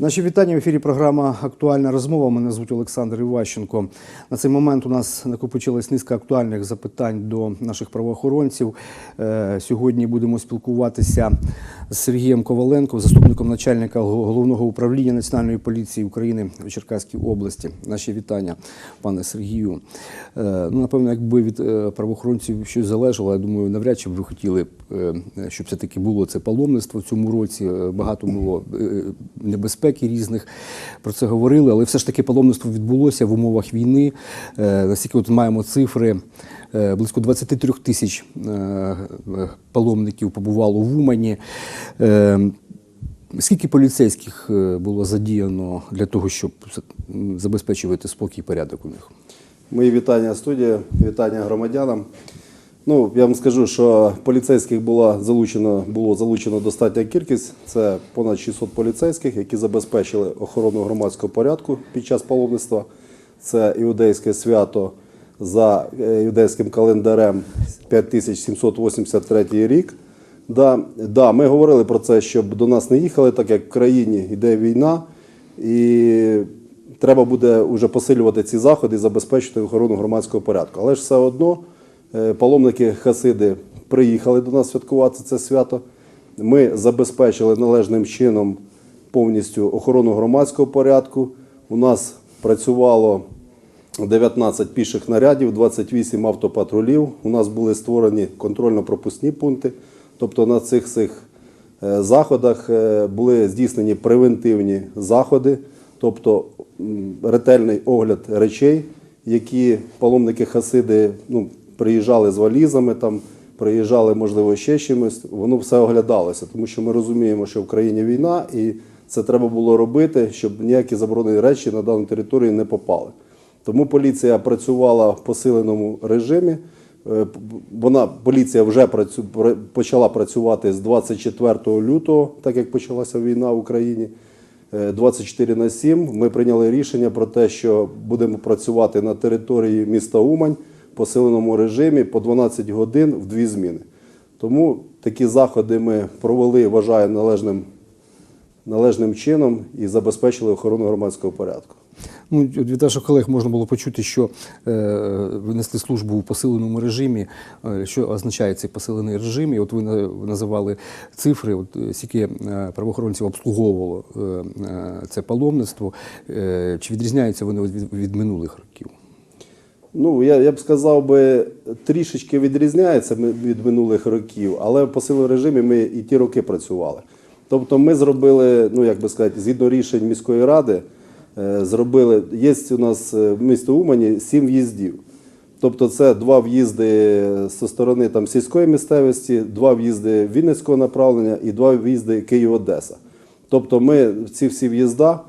Наші вітання в ефірі. Програма Актуальна розмова. Мене звуть Олександр Іващенко. На цей момент у нас накопичилась низка актуальних запитань до наших правоохоронців. Е, Сьогодні будемо спілкуватися з Сергієм Коваленко, заступником начальника головного управління Національної поліції України в Черкаській області. Наші вітання, пане Сергію. Е, Ну, напевно, якби від е, правоохоронців щось залежало, я думаю, навряд чи б ви хотіли, е, щоб все-таки було це паломництво в цьому році. Багато було небезпеки різних. Про це говорили, але все ж таки паломництво відбулося в умовах війни. Наскільки от маємо цифри, близько 23 тисяч е, е, паломників побувало в Умані. Е, Скільки поліцейських е, було задіяно для того, щоб забезпечувати спокій і порядок у них? Мої вітання студія, вітання громадянам. Ну, я вам скажу, що поліцейських було залучено, було залучено достатня кількість. Це понад 600 поліцейських, які забезпечили охорону громадського порядку під час паломництва. Це іудейське свято за е, іудейським календарем 5783 рік. Да, да, ми говорили про це, щоб до нас не їхали, так як в країні йде війна, і треба буде вже посилювати ці заходи і забезпечити охорону громадського порядку. Але ж все одно е, паломники Хасиди приїхали до нас святкувати це свято. Ми забезпечили належним чином повністю охорону громадського порядку. У нас працювало 19 піших нарядів, 28 автопатрулів. У нас були створені контрольно-пропускні пункти. Тобто на цих цих е, заходах е, були здійснені превентивні заходи, тобто ретельний огляд речей, які паломники Хасиди ну, приїжджали з валізами, там, приїжджали, можливо, ще чимось. Воно все оглядалося, тому що ми розуміємо, що в країні війна, і це треба було робити, щоб ніякі заборонені речі на дану територію не попали. Тому поліція працювала в посиленому режимі. Е, Вона поліція вже працю, почала працювати з 24 лютого, так як почалася війна в Україні. Е, 24 на 7 ми прийняли рішення про те, що будемо працювати на території міста Умань в посиленому режимі по 12 годин в дві зміни. Тому такі заходи ми провели, вважаю, належним, належним чином і забезпечили охорону громадського порядку. Ну, від ваших колег можна було почути, що е, ви несли службу у посиленому режимі. Е, що означає цей посилений режим? І от ви називали цифри, от е, скільки е, правоохоронців обслуговувало е, е, це паломництво. Е, чи відрізняються вони від, від минулих років? Ну, я, я б сказав би, трішечки відрізняється від минулих років, але в посиленому режимі ми і ті роки працювали. Тобто ми зробили, ну як би сказати, згідно рішень міської ради, зробили, є у нас е, в місто Умані сім в'їздів. Тобто це два в'їзди зі сторони там, сільської місцевості, два в'їзди Вінницького направлення і два в'їзди Київ-Одеса. Тобто ми ці всі в'їзда е,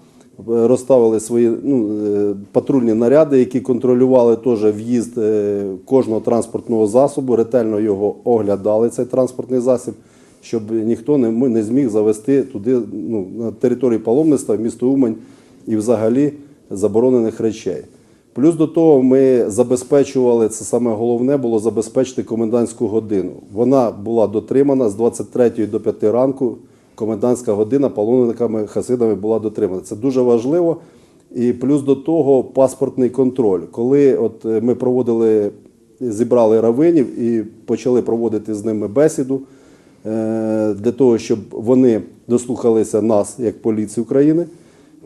розставили свої ну, е, патрульні наряди, які контролювали теж в'їзд е, кожного транспортного засобу, ретельно його оглядали, цей транспортний засіб, щоб ніхто не, не зміг завести туди ну, на території паломництва, в місто Умань і взагалі заборонених речей. Плюс до того ми забезпечували, це саме головне було забезпечити комендантську годину. Вона була дотримана з 23 до 5 ранку. Комендантська година паломниками хасидами була дотримана. Це дуже важливо. І плюс до того паспортний контроль. Коли от е, ми проводили, зібрали равинів і почали проводити з ними бесіду е, для того, щоб вони дослухалися нас як поліції України,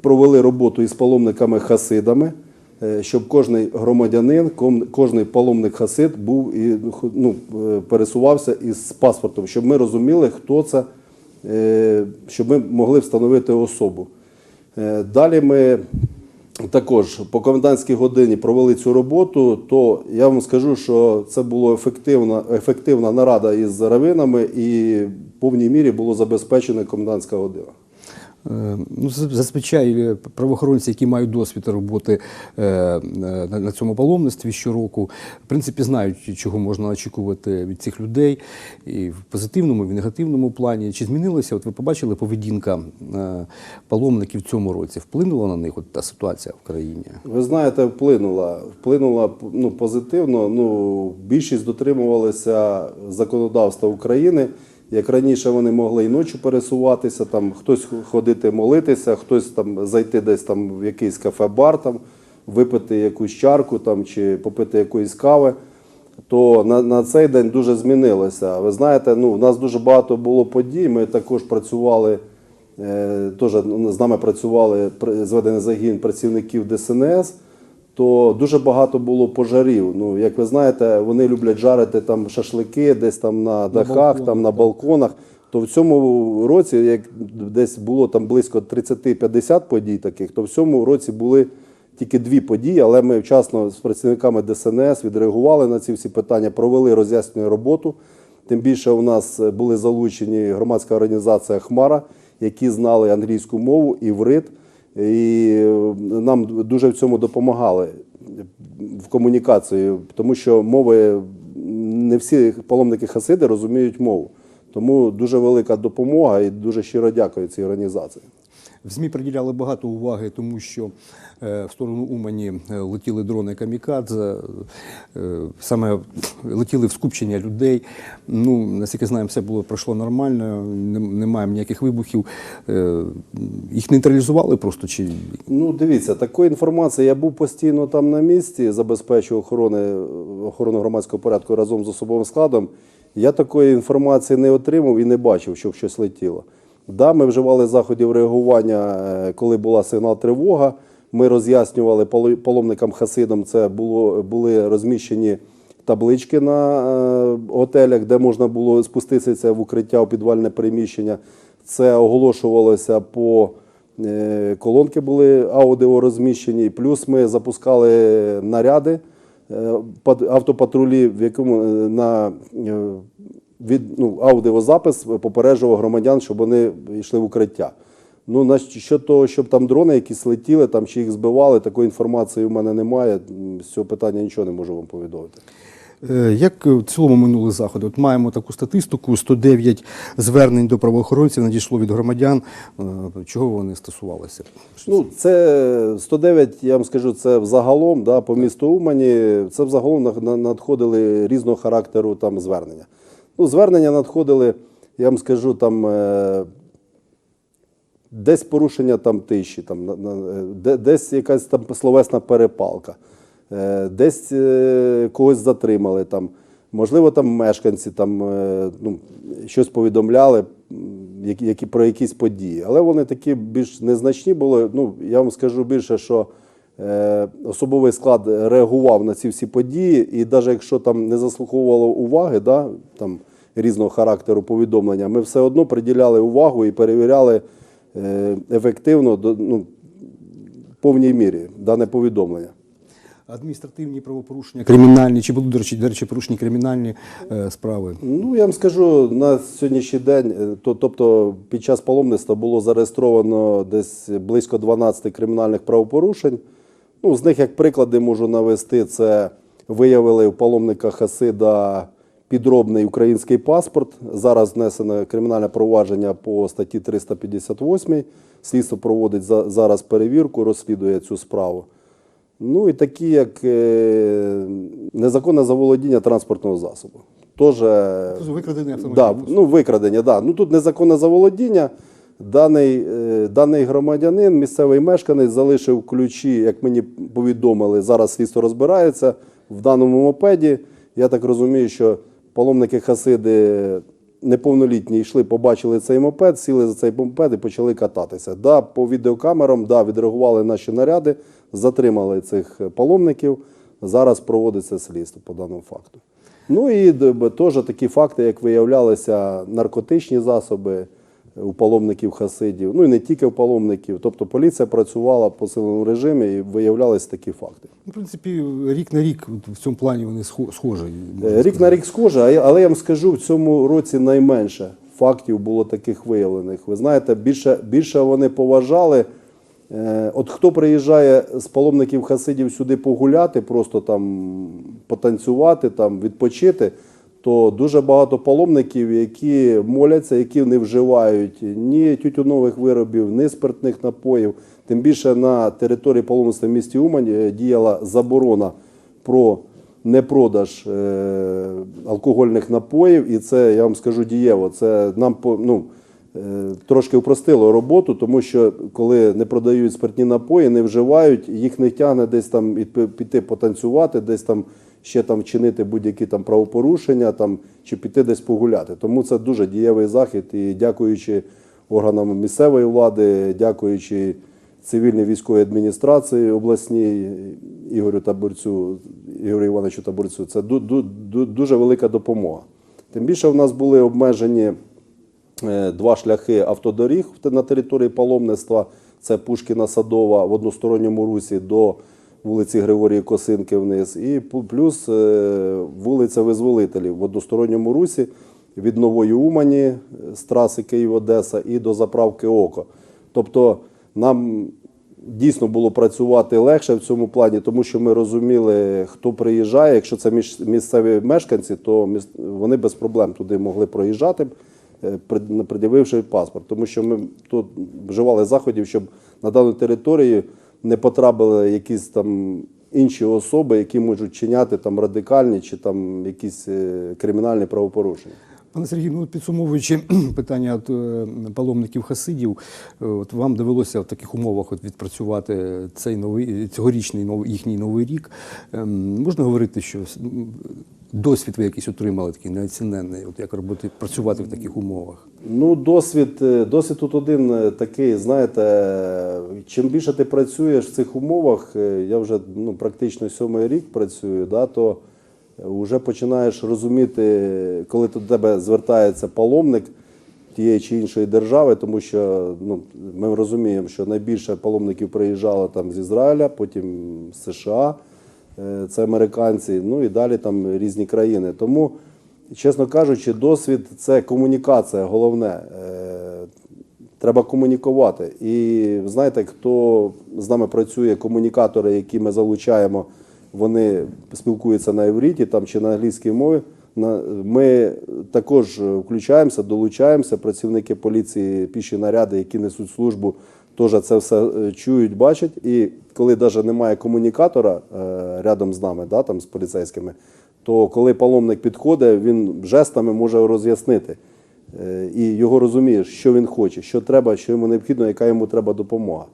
провели роботу із паломниками-хасидами, е, щоб кожний громадянин, кожний паломник хасид був і ну, е, пересувався із паспортом, щоб ми розуміли, хто це, е, щоб ми могли встановити особу. Далі ми також по комендантській годині провели цю роботу, то я вам скажу, що це була ефективна, ефективна нарада із равинами і в повній мірі було забезпечена комендантська година. Е, Ну, зазвичай е, правоохоронці, які мають досвід роботи е, на цьому паломництві щороку, в принципі, знають, чого можна очікувати від цих людей і в позитивному, і в негативному плані. Чи змінилося? От ви побачили поведінка паломників в цьому році? Вплинула на них от та ситуація в країні? Ви знаєте, вплинула. Вплинула ну, позитивно. Ну, більшість дотримувалися законодавства України. Як раніше вони могли і ночі пересуватися, там хтось ходити молитися, хтось там зайти десь там в якийсь кафе-бар, там, випити якусь чарку там, чи попити якоїсь кави, то на, на цей день дуже змінилося. Ви знаєте, ну, в нас дуже багато було подій. Ми також працювали, е, теж з нами працювали зведений загін працівників ДСНС то дуже багато було пожарів. Ну, як ви знаєте, вони люблять жарити там шашлики десь там на дахах, балконах, там на балконах. То в цьому році, як десь було там близько 30-50 подій таких, то в цьому році були тільки дві події, але ми вчасно з працівниками ДСНС відреагували на ці всі питання, провели роз'яснювальну роботу. Тим більше у нас були залучені громадська організація Хмара, які знали англійську мову, іврит. І е, нам дуже в цьому допомагали в комунікації, тому що мови не всі паломники хасиди розуміють мову. Тому дуже велика допомога і дуже щиро дякую цій організації. В ЗМІ приділяли багато уваги, тому що е, в сторону Умані е, летіли дрони камікадзе, е, саме летіли в скупчення людей. Ну, наскільки знаємо, все було пройшло нормально, немає ніяких вибухів. Їх нейтралізували просто чи Ну, дивіться, такої інформації я був постійно там на місці, забезпечував охорони, охорону громадського порядку разом з особовим складом. Я такої інформації не отримав і не бачив, щоб щось летіло. Да, ми вживали заходів реагування, е, коли була сигнал тривога. Ми роз'яснювали паломникам хасидам, це було, були розміщені таблички на е, готелях, де можна було спуститися в укриття у підвальне приміщення. Це оголошувалося по е, колонки були аудіо розміщені. Плюс ми запускали наряди е, автопатрулі, в якому на від, ну, аудіозапис попереджував громадян, щоб вони йшли в укриття. Ну, на що того, щоб там дрони якісь летіли, там чи їх збивали, такої інформації в мене немає. З цього питання нічого не можу вам повідомити. Е, Як в цілому минули заходи? От маємо таку статистику: 109 звернень до правоохоронців надійшло від громадян. Е, Чого вони стосувалися? Ну, це 109, я вам скажу, це взагалом, да, по місту Умані, це взагалом на- на- надходили різного характеру там звернення. Ну, звернення надходили, я вам скажу, там е, десь порушення там тиші, там, е, де- десь якась там словесна перепалка, е, десь когось затримали там. Можливо, там мешканці там, ну, щось повідомляли які, про якісь події. Але вони такі більш незначні були. Ну, я вам скажу більше, що особовий склад реагував на ці всі події, і навіть якщо там не заслуховувало уваги, да, там, різного характеру повідомлення, ми все одно приділяли увагу і перевіряли е, ефективно ну, в повній мірі дане повідомлення. Адміністративні правопорушення, кримінальні, чи були, до речі, до речі, порушені кримінальні е, справи? Ну, я вам скажу, на сьогоднішній день, е, то, тобто під час паломництва було зареєстровано десь близько 12 кримінальних правопорушень. Ну, з них, як приклади, можу навести, це виявили у паломника Хасида підробний український паспорт. Зараз внесено кримінальне провадження по статті 358. Слідство проводить зараз перевірку, розслідує цю справу. Ну і такі, як е, незаконне заволодіння транспортного засобу. Теж, Викрадений автомобіль. да, ну, викрадення, да. Ну тут незаконне заволодіння. Даний, е, даний громадянин, місцевий мешканець, залишив ключі, як мені повідомили, зараз слідство розбирається в даному мопеді. Я так розумію, що паломники Хасиди неповнолітні йшли, побачили цей мопед, сіли за цей мопед і почали кататися. Да, по відеокамерам да, відреагували наші наряди, затримали цих паломників. Зараз проводиться слідство по даному факту. Ну і теж такі факти, як виявлялися наркотичні засоби у паломників хасидів, ну і не тільки у паломників. Тобто поліція працювала по силовому режимі і виявлялися такі факти. Ну, В принципі, рік на рік в цьому плані вони схожі. Е, Рік на рік я- але я вам скажу, в цьому році найменше фактів було таких виявлених. Ви знаєте, більше, більше вони поважали. Е, От хто приїжджає з паломників хасидів сюди погуляти, просто там потанцювати, там відпочити, то дуже багато паломників, які моляться, які не вживають ні тютюнових виробів, ні спиртних напоїв. Тим більше на території паломництва в місті Умань е, діяла заборона про не продаж е, алкогольних напоїв, і це я вам скажу дієво. Це нам ну, е, трошки упростило роботу, тому що коли не продають спиртні напої, не вживають, їх не тягне десь там іт- піти потанцювати, десь там ще там вчинити будь-які там правопорушення, там чи піти десь погуляти. Тому це дуже дієвий захід. І дякуючи органам місцевої влади, дякуючи цивільній військовій адміністрації обласній Ігорю Табурцю, Ігорю Івановичу Табурцю, це ду- ду- ду- дуже велика допомога. Тим більше в нас були обмежені е, два шляхи автодоріг на території паломництва. Це Пушкіна Садова в односторонньому русі до вулиці Григорії Косинки вниз, і плюс е, вулиця Визволителів в односторонньому русі від Нової Умані е, з траси Київ-Одеса і до заправки Око. Тобто нам дійсно було працювати легше в цьому плані, тому що ми розуміли, хто приїжджає. Якщо це місцеві мешканці, то вони без проблем туди могли проїжджати, е, пред'явивши паспорт. Тому що ми тут вживали заходів, щоб на дану територію не потрапили якісь там інші особи, які можуть чиняти там радикальні чи там якісь е, кримінальні правопорушення. Пане Сергію, ну підсумовуючи питання от, е, паломників хасидів, е, от вам довелося в таких умовах от відпрацювати цей новий цьогорічний новий їхній новий рік. Ем, Можна говорити, що досвід ви якийсь отримали такий неоціненний, от як роботи працювати в таких умовах? Ну, досвід, е, досвід тут один е, такий, знаєте, е, чим більше ти працюєш в цих умовах, я вже ну, практично сьомий рік працюю, да, то вже починаєш розуміти, коли до тебе звертається паломник тієї чи іншої держави, тому що ну, ми розуміємо, що найбільше паломників приїжджало там з Ізраїля, потім з США, це американці, ну і далі там різні країни. Тому Чесно кажучи, досвід це комунікація головне. Е, Треба комунікувати. І знаєте, хто з нами працює, комунікатори, які ми залучаємо, вони спілкуються на івріті там, чи на англійській мові. Ми також включаємося, долучаємося. Працівники поліції, піші наряди, які несуть службу, теж це все е, чують, бачать. І коли навіть немає комунікатора е, рядом з нами, да, там, з поліцейськими, то коли паломник підходить, він жестами може роз'яснити. Е, І його розумієш, що він хоче, що треба, що йому необхідно, яка йому треба допомога.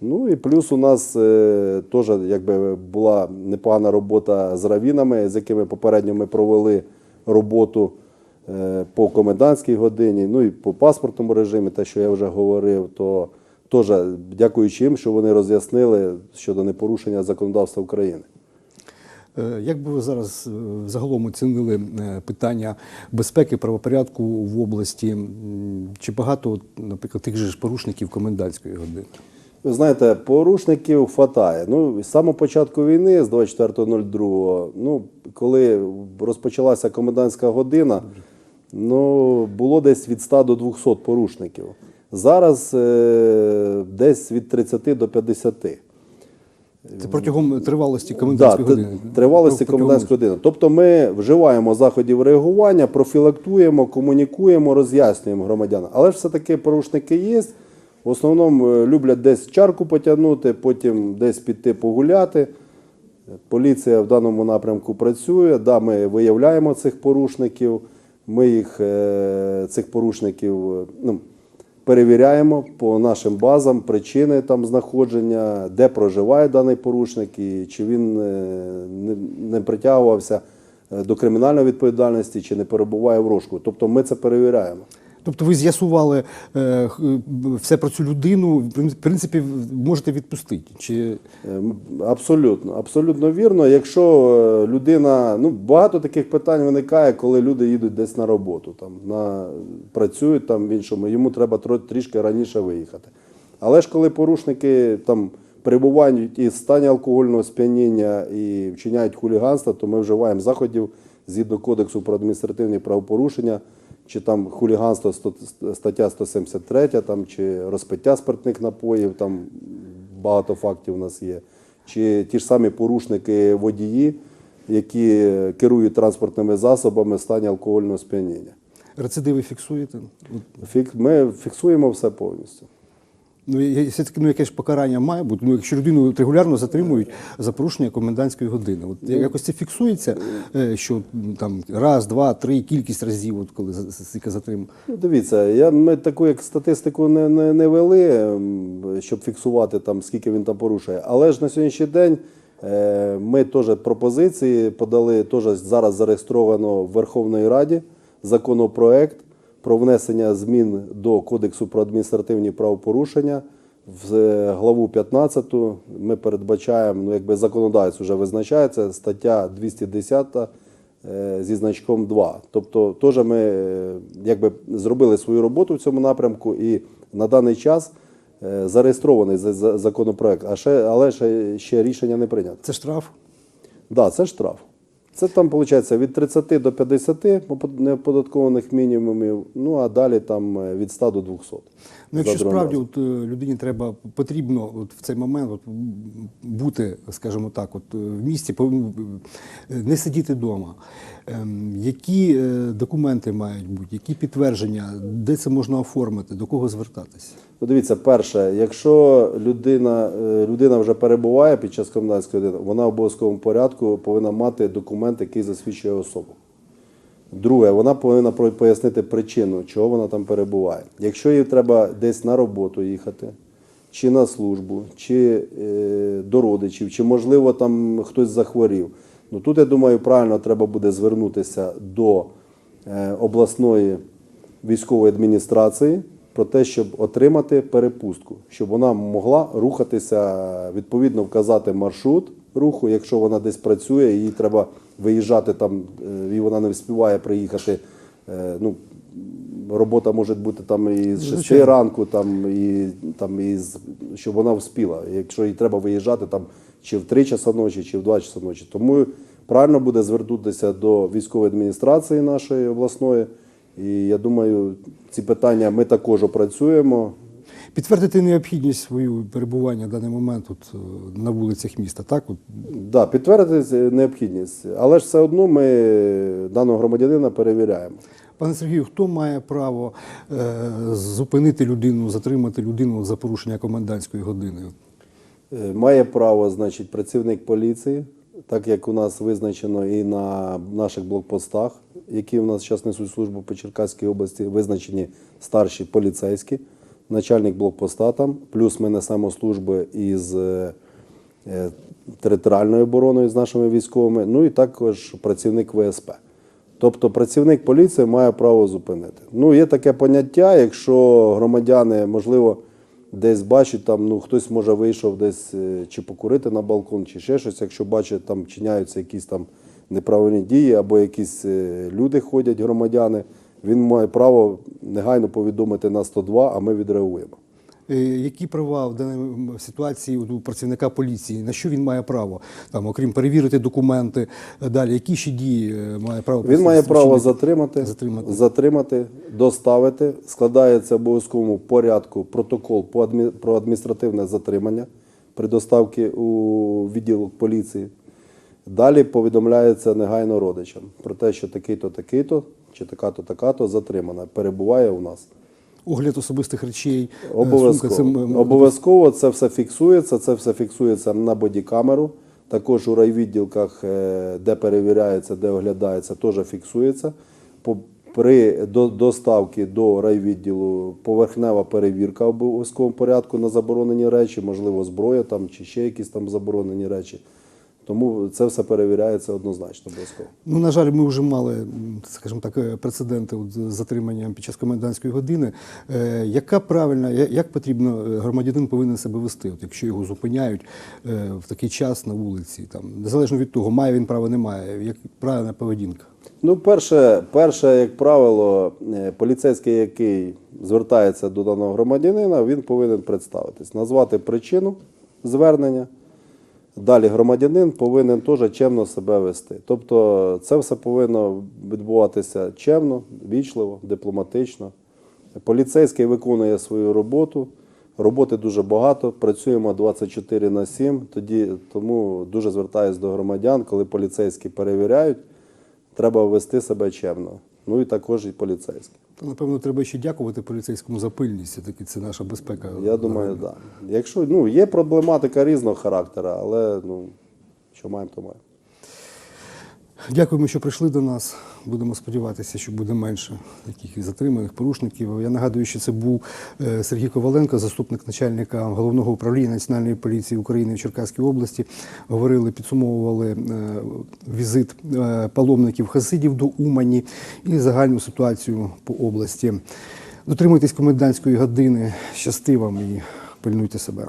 Ну і плюс у нас е, теж якби була непогана робота з равінами, з якими попередньо ми провели роботу е, по комендантській годині, ну і по паспортному режимі, те, що я вже говорив, то теж дякуючи їм, що вони роз'яснили щодо непорушення законодавства України. Е, Як би ви зараз е, загалом оцінили е, питання безпеки, правопорядку в області? Чи багато, наприклад, тих же ж порушників комендантської години? Ви знаєте, порушників хватає. Ну, з самого початку війни, з 24.02, ну, коли розпочалася комендантська година, ну, було десь від 100 до 200 порушників. Зараз е, десь від 30 до 50. Це протягом тривалості комендантської т- години. тривалості комендантської години. Тобто ми вживаємо заходів реагування, профілактуємо, комунікуємо, роз'яснюємо громадянам. Але ж все-таки порушники є. В основному е, люблять десь чарку потягнути, потім десь піти погуляти. Поліція в даному напрямку працює. Да, ми виявляємо цих порушників. Ми їх, е, цих порушників ну, перевіряємо по нашим базам, причини там знаходження, де проживає даний порушник і чи він е, не, притягувався е, до кримінальної відповідальності, чи не перебуває в рожку. Тобто ми це перевіряємо. Тобто ви з'ясували е, все про цю людину, в принципі, можете відпустити. Чи Ем, Абсолютно, абсолютно вірно. Якщо е, людина, ну багато таких питань виникає, коли люди їдуть десь на роботу, там на працюють там в іншому, йому треба трішки раніше виїхати. Але ж коли порушники там перебувають і в стані алкогольного сп'яніння і вчиняють хуліганство, то ми вживаємо заходів згідно кодексу про адміністративні правопорушення, чи там хуліганство стаття 173, там чи розпиття спиртних напоїв, там багато фактів у нас є. Чи ті ж самі порушники водії, які керують транспортними засобами в стані алкогольного сп'яніння. рецидиви фіксуєте? Фік- Ми фіксуємо все повністю. Ну, я- все таки ну, яке ж покарання має бути. Ну, якщо людину регулярно затримують за порушення комендантської години, от Ну, якось це фіксується, е, що там раз, два, три, кількість разів, от коли стільки затримують. Ну, дивіться, я, ми таку як статистику не, не, не вели, щоб фіксувати там, скільки він там порушує. Але ж на сьогоднішній день е, ми теж пропозиції подали, теж зараз зареєстровано в Верховній Раді законопроект про внесення змін до Кодексу про адміністративні правопорушення. В е, главу 15 ми передбачаємо, ну якби законодавець вже визначається, стаття 210 е, зі значком 2. Тобто, теж ми е, якби зробили свою роботу в цьому напрямку, і на даний час зареєстрований за- за- законопроект, а ще, але ще, ще рішення не прийнято. Це штраф. Да, це штраф. Це там виходить від 30 до 50 неоподаткованих мінімумів, ну а далі там е, від 100 до 200. Ну, якщо справді от, е, людині треба потрібно от в цей момент от, бути, скажімо так, от, е, в місті, не сидіти вдома. Ем, які е, документи мають бути, які підтвердження, де це можна оформити, до кого звертатися? Ну, дивіться, перше, якщо людина, е, людина вже перебуває під час комендантської години, вона в обов'язковому порядку повинна мати документ, який засвідчує особу. Друге, вона повинна пояснити причину, чого вона там перебуває. Якщо їй треба десь на роботу їхати, чи на службу, чи е, до родичів, чи можливо там хтось захворів. Ну тут я думаю, правильно треба буде звернутися до е, обласної військової адміністрації про те, щоб отримати перепустку, щоб вона могла рухатися, відповідно вказати маршрут руху, якщо вона десь працює, їй треба виїжджати там, е, і вона не вспіває приїхати. е, Ну, робота може бути там і з 6 ранку, там, і, там, і з, щоб вона вспіла. Якщо їй треба виїжджати там, чи в 3 часа ночі, чи в 2 часа ночі. Тому правильно буде звернутися до військової адміністрації нашої обласної. І я думаю, ці питання ми також опрацюємо. Підтвердити необхідність свою перебування в даний момент от, е, на вулицях міста, так? От, Да, підтвердити необхідність, але ж все одно ми даного громадянина перевіряємо. Пане Сергію, хто має право е, зупинити людину, затримати людину за порушення комендантської години? Е, Має право, значить, працівник поліції, так як у нас визначено і на наших блокпостах, які у нас зараз несуть службу по Черкаській області, визначені старші поліцейські, начальник блокпоста там, плюс ми несемо служби із е, е, територіальною обороною з нашими військовими, ну і також працівник ВСП. Тобто працівник поліції має право зупинити. Ну, є таке поняття, якщо громадяни, можливо, десь бачить, там, ну, хтось може вийшов десь е, чи покурити на балкон, чи ще щось, якщо бачить, там чиняються якісь там неправильні дії, або якісь е, люди ходять, громадяни, він має право негайно повідомити на 102, а ми відреагуємо. Е, Які права в даній ситуації у працівника поліції? На що він має право? Там, окрім перевірити документи, е, далі, які ще дії е, має право Він має право затримати, Затримати. затримати, доставити. Складається в обов'язковому порядку протокол про адміністративне затримання при доставці у відділок поліції. Далі повідомляється негайно родичам про те, що такий-то, такий-то, чи така-то, така-то затримана, перебуває у нас. Огляд особистих речей. е, Обов'язково. це, Обов'язково це все фіксується, це все фіксується на бодікамеру. Також у райвідділках, е, де перевіряється, де оглядається, теж фіксується. При доставці до райвідділу поверхнева перевірка в обов'язковому порядку на заборонені речі, можливо, зброя там чи ще якісь там заборонені речі. Тому це все перевіряється однозначно обов'язково. Ну, на жаль, ми вже мали, скажімо так, е, прецеденти з затриманням під час комендантської години. Е, яка правильна, як потрібно е, громадянин повинен себе вести, от, якщо його зупиняють е, в такий час на вулиці, там, незалежно від того, має він право, не має, як правильна поведінка? Ну, перше, перше, як правило, е, поліцейський, який звертається до даного громадянина, він повинен представитись, назвати причину звернення. Далі громадянин повинен теж чемно себе вести. Тобто це все повинно відбуватися чемно, вічливо, дипломатично. Поліцейський виконує свою роботу. Роботи дуже багато, працюємо 24 на 7, тоді, тому дуже звертаюся до громадян, коли поліцейські перевіряють, треба вести себе чемно. Ну і також і поліцейські. Та, напевно, треба ще дякувати поліцейському за пильність. Все-таки це наша безпека. Я думаю, так. Да. Якщо ну, є проблематика різного характеру, але ну, що маємо, то маємо. Дякуємо, що прийшли до нас. Будемо сподіватися, що буде менше таких затриманих порушників. Я нагадую, що це був е, Сергій Коваленко, заступник начальника головного управління Національної поліції України в Черкаській області. Говорили, підсумовували е, візит е, паломників хасидів до Умані і загальну ситуацію по області. Дотримуйтесь комендантської години. Щасти вам і пильнуйте себе.